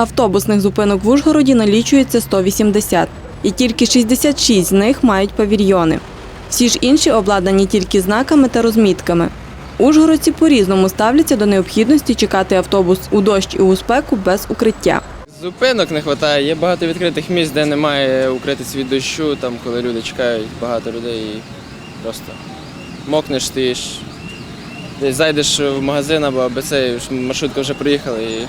Автобусних зупинок в Ужгороді налічується 180, і тільки 66 з них мають павільйони. Всі ж інші обладнані тільки знаками та розмітками. Ужгородці по-різному ставляться до необхідності чекати автобус у дощ і у спеку без укриття. Зупинок не вистачає. Є багато відкритих місць, де немає укритись від дощу, там коли люди чекають, багато людей і просто мокнеш, стоїш. Десь зайдеш в магазин або аби це маршрутка вже приїхала і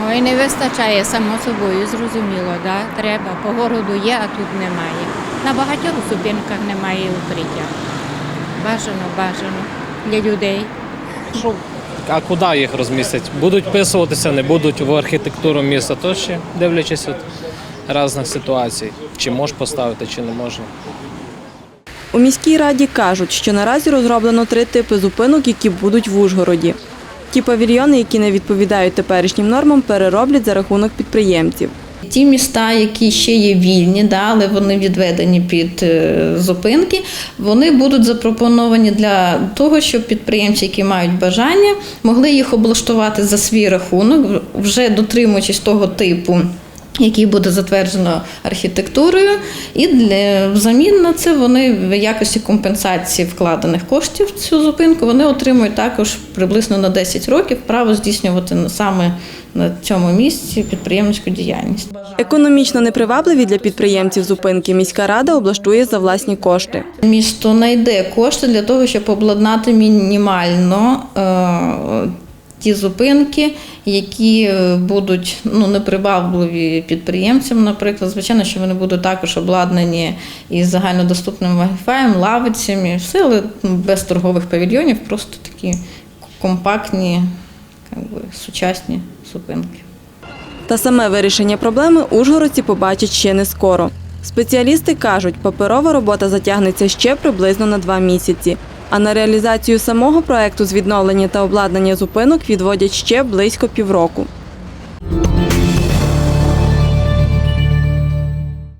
Ой, не вистачає, само собою, зрозуміло, да? треба. По городу є, а тут немає. На багатьох зупинках немає укриття. Бажано, бажано для людей. Що, а куди їх розмістять? Будуть вписуватися, не будуть в архітектуру міста, то ще дивлячись від різних ситуацій. Чи можеш поставити, чи не можна. У міській раді кажуть, що наразі розроблено три типи зупинок, які будуть в Ужгороді. Ті павільйони, які не відповідають теперішнім нормам, перероблять за рахунок підприємців. Ті міста, які ще є вільні, да, але вони відведені під е, зупинки, вони будуть запропоновані для того, щоб підприємці, які мають бажання, могли їх облаштувати за свій рахунок, вже дотримуючись того типу. Який буде затверджено архітектурою, і для взамін на це вони в якості компенсації вкладених коштів в цю зупинку вони отримують також приблизно на 10 років право здійснювати саме на цьому місці підприємницьку діяльність. Економічно непривабливі для підприємців зупинки міська рада облаштує за власні кошти. Місто знайде кошти для того, щоб обладнати мінімально е, ті зупинки, які е, будуть ну, непривабливі підприємцям, наприклад. Звичайно, що вони будуть також обладнані із загальнодоступним Wi-Fi, лавицями, все, але ну, без торгових павільйонів, просто такі компактні, би, сучасні зупинки. Та саме вирішення проблеми ужгородці побачать ще не скоро. Спеціалісти кажуть, паперова робота затягнеться ще приблизно на два місяці. А на реалізацію самого проекту з відновлення та обладнання зупинок відводять ще близько півроку.